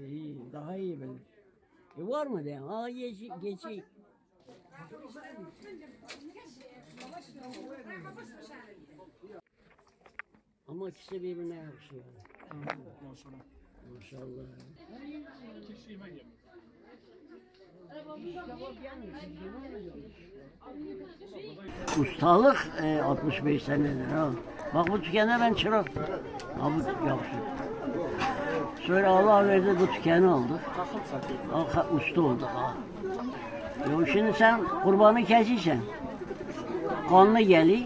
İyi, daha iyi böyle. E var mı de? Ha geçi, geçi. Ama ikisi birbirine yakışıyor. Maşallah. Ustalık e, 65 senedir ha. Bak bu tükene ben çırak. Ha bu. Sonra Allah verdi bu tükeni aldık. Ha, usta olduk ha. Yok şimdi sen kurbanı kesişsen. Kanlı geli.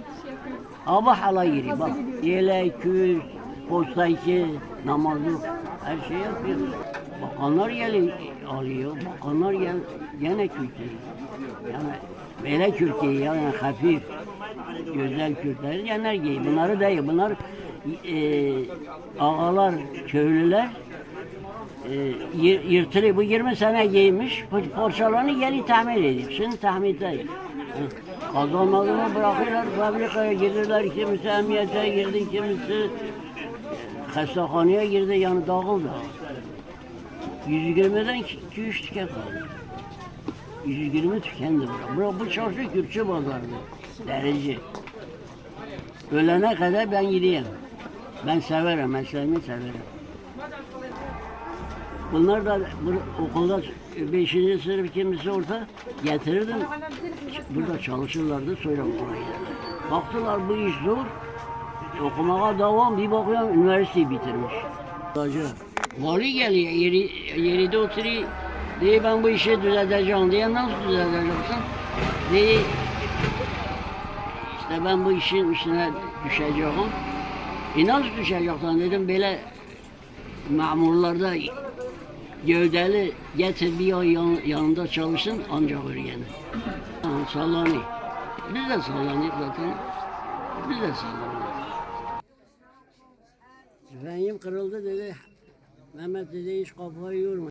Ama hala giri bak. Yelek, küs, posta içi. Her şey yapıyor. Bakanlar geliyor, alıyor. Bakanlar gel, gene Kürtleri. Yani böyle Kürtleri yani hafif, güzel Kürtleri gene giyiyor. Bunları değil. Bunlar e, ağalar, köylüler e, yır- yırtılıyor. Bu 20 sene giymiş. Parçalarını geri tamir ediyor. Şimdi tamir değil. Kazanmadığını bırakıyorlar. Fabrikaya girdiler. Kimisi emniyete girdi. Kimisi hastahaneye girdi. Yani dağıldı. 120'den 2-3 tüken kaldı. 120 tükendi bura. Bura bu çarşı Kürtçü pazardı. Derece. Ölene kadar ben gideyim. Ben severim, mesleğimi severim. Bunlar da bu, okulda 5. sınıf kimisi orta getirirdim. Burada çalışırlardı sonra okula. Baktılar bu iş zor. Okumaya devam bir bakıyorum üniversiteyi bitirmiş. Vali geliyor yeri, yeride oturuyor. Diye ben bu işi düzelteceğim diye nasıl düzelteceksin? Diye işte ben bu işin üstüne düşeceğim. E nasıl düşeceksin dedim böyle mamurlarda gövdeli getir bir ay yan, yanında çalışsın ancak öğreni. Ha, sallanıyor. Biz de sallanıyoruz zaten. Biz de sallanıyoruz. Efendim kırıldı dedi. Mehmet dedi hiç kafayı yorma.